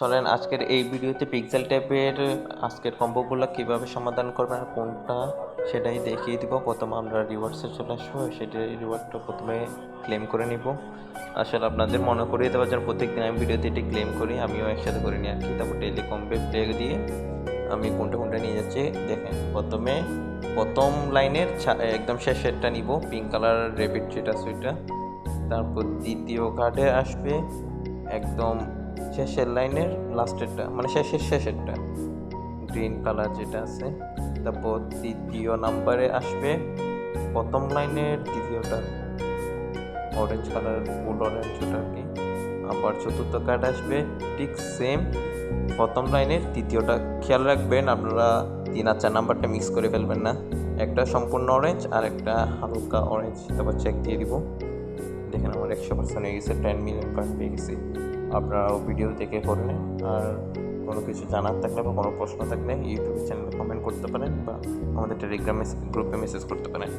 চলেন আজকের এই ভিডিওতে পিক্সেল ট্যাপের আজকের কম্বোগুলো কীভাবে সমাধান করবেন আর কোনটা সেটাই দেখিয়ে দিব। প্রথমে আমরা রিওয়ার্ডসে চলে আসব সেটাই রিওয়ার্ডটা প্রথমে ক্লেম করে নিব। আসলে আপনাদের মনে করিয়ে দেওয়ার জন্য প্রত্যেকদিন আমি ভিডিওতে এটি ক্লেম করি, আমিও একসাথে করে নিই আর কি। তারপর ডেলি কম্বে প্লে দিয়ে আমি কোনটা কোনটা নিয়ে যাচ্ছি, দেখেন। প্রথমে, প্রথম লাইনের একদম শেষেরটা নিব পিঙ্ক কালার রেবিট যেটা সেটা তারপর দ্বিতীয় কার্ডে আসবে, একদম শেষের লাইনের লাস্টেরটা মানে শেষের শেষেরটা। গ্রিন কালার যেটা আছে তারপর দ্বিতীয় নাম্বারে আসবে। প্রথম লাইনের দ্বিতীয়টা অরেঞ্জ কালার ফুল অরেঞ্জ ওটা কি। আবার চতুর্থ কার্ড আসবে, ঠিক সেম প্রথম লাইনের তৃতীয়টা, খেয়াল রাখবেন আপনারা তিন আর চার নাম্বারটা মিক্স করে ফেলবেন না। একটা সম্পূর্ণ অরেঞ্জ আর একটা হালকা অরেঞ্জ তারপর চেক দিয়ে দিব। দেখেন আমার একশো পার্সেন্ট হয়ে গেছে টেন মিলিয়ন পয়েন্ট পেয়ে গেছি। আপনারাও ভিডিও দেখে করলেন আর কোনো কিছু জানার থাকলে বা কোনো প্রশ্ন থাকলে ইউটিউব চ্যানেলে কমেন্ট করতে পারেন বা আমাদের টেলিগ্রাম গ্রুপে মেসেজ করতে পারেন।